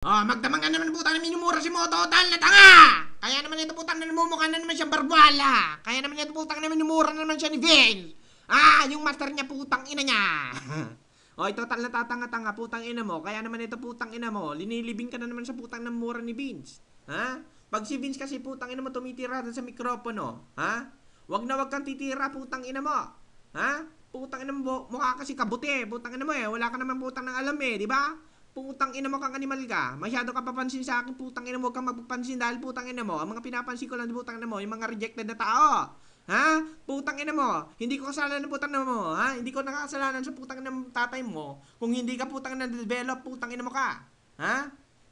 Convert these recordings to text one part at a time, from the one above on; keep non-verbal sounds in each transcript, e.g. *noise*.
Oh, magdamang ka naman putang na minumura si mo total na tanga! Kaya naman ito putang na namumukha na naman siyang barbala. Kaya naman ito putang na minumura na naman siya ni Vince. Ah, yung master niya putang ina niya. *laughs* oh, ito total na tatanga-tanga putang ina mo. Kaya naman ito putang ina mo. Linilibing ka na naman sa putang ng mura ni Vince. Ha? Pag si Vince kasi putang ina mo tumitira sa mikropono. Ha? Wag na wag kang titira putang ina mo. Ha? Putang ina mo, mukha kasi kabuti. Putang ina mo eh. Wala ka naman putang ng alam eh, di ba? Putang ina mo kang animal ka. Masyado ka papansin sa akin, putang ina mo, huwag kang magpapansin dahil putang ina mo. Ang mga pinapansin ko lang, putang ina mo, yung mga rejected na tao. Ha? Putang ina mo. Hindi ko kasalanan ng putang ina mo. Ha? Hindi ko nakakasalanan sa putang ina ng tatay mo. Kung hindi ka putang ina develop, putang ina mo ka. Ha?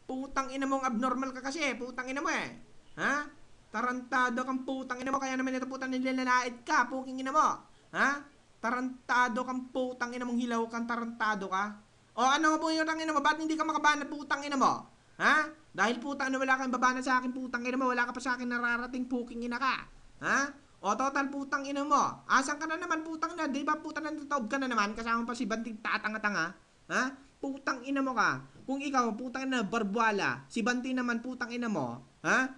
Putang ina mong abnormal ka kasi. Putang ina mo eh. Ha? Tarantado kang putang ina mo. Kaya naman ito putang nilalait ka. Puking ina mo. Ha? Tarantado kang putang ina mong hilaw kang tarantado ka. O ano nga po yung tangina mo? Ba't hindi ka makabana putang ina mo? Ha? Dahil putang ina wala kang babana sa akin putang ina mo. Wala ka pa sa akin nararating puking ina ka. Ha? O total putang ina mo. Asan ka na naman putang ina? Di ba putang na tataob ka na naman? Kasama pa si Banting tatanga-tanga. Ha? Putang ina mo ka. Kung ikaw, putang ina, barbwala. Si Banting naman, putang ina mo. Ha?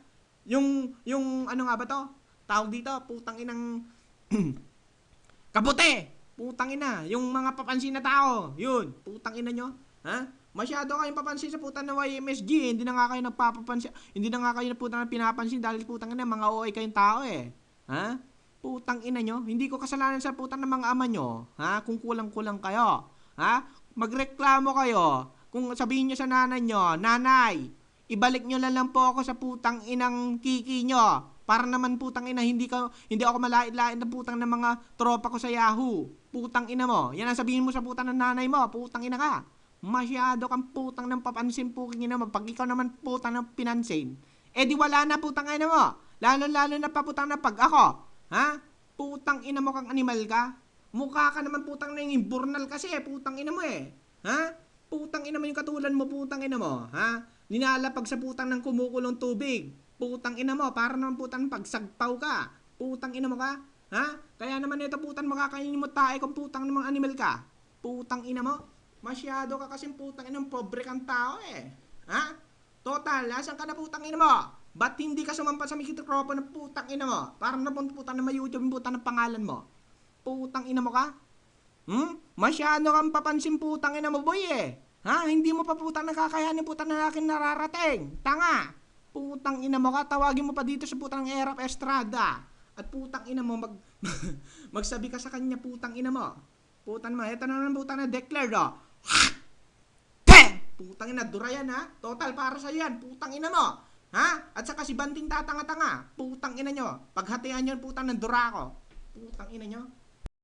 Yung, yung, ano nga ba to? Tawag dito, putang inang, *clears throat* Kabuti! Putang ina, yung mga papansin na tao, yun, putang ina nyo, ha? Masyado kayong papansin sa putang na YMSG, hindi na nga kayo nagpapapansin, hindi na nga kayo putang na pinapansin dahil putang ina, mga OA kayong tao eh. Ha? Putang ina nyo, hindi ko kasalanan sa putang ng mga ama nyo, ha? Kung kulang-kulang kayo, ha? Magreklamo kayo, kung sabihin nyo sa nanay nyo, nanay, ibalik nyo lang lang po ako sa putang inang kiki nyo. Para naman putang ina, hindi ka hindi ako malait-lait na putang ng mga tropa ko sa Yahoo. Putang ina mo. Yan ang sabihin mo sa putang ng nanay mo, putang ina ka. Masyado kang putang ng papansin puking ina mo. Pag ikaw naman putang ng pinansin, eh di wala na putang ina mo. Lalo-lalo na pa putang na pag ako. Ha? Putang ina mo kang animal ka. Mukha ka naman putang na yung imburnal kasi, putang ina mo eh. Ha? Putang ina mo yung katulan mo, putang ina mo. Ha? Ninalapag sa putang ng kumukulong tubig. Putang ina mo, para naman putang pagsagpaw ka. Putang ina mo ka. Ha? Kaya naman ito putang makakainin mo tayo kung putang ng mga animal ka. Putang ina mo. Masyado ka kasing putang ina pobre kang tao eh. Ha? Total, asan ka na putang ina mo? Ba't hindi ka sumampa sa mikropo ng putang ina mo? Para na putang na may YouTube yung putang ng pangalan mo. Putang ina mo ka? Hmm? Masyado kang papansin putang ina mo boy eh. Ha? Hindi mo pa putang nakakayanin putang na akin nararating. Tanga. Putang ina mo ka, tawagin mo pa dito sa putang Erap Estrada. At putang ina mo, mag, *laughs* magsabi ka sa kanya, putang ina mo. Putang mo, eto na naman putang na declared, oh. *laughs* Putang ina, dura yan, ha? Total, para sa yan, putang ina mo. Ha? At saka si Banting tatanga-tanga, putang ina nyo. Paghatian nyo, putang ng dura ko. Putang ina nyo.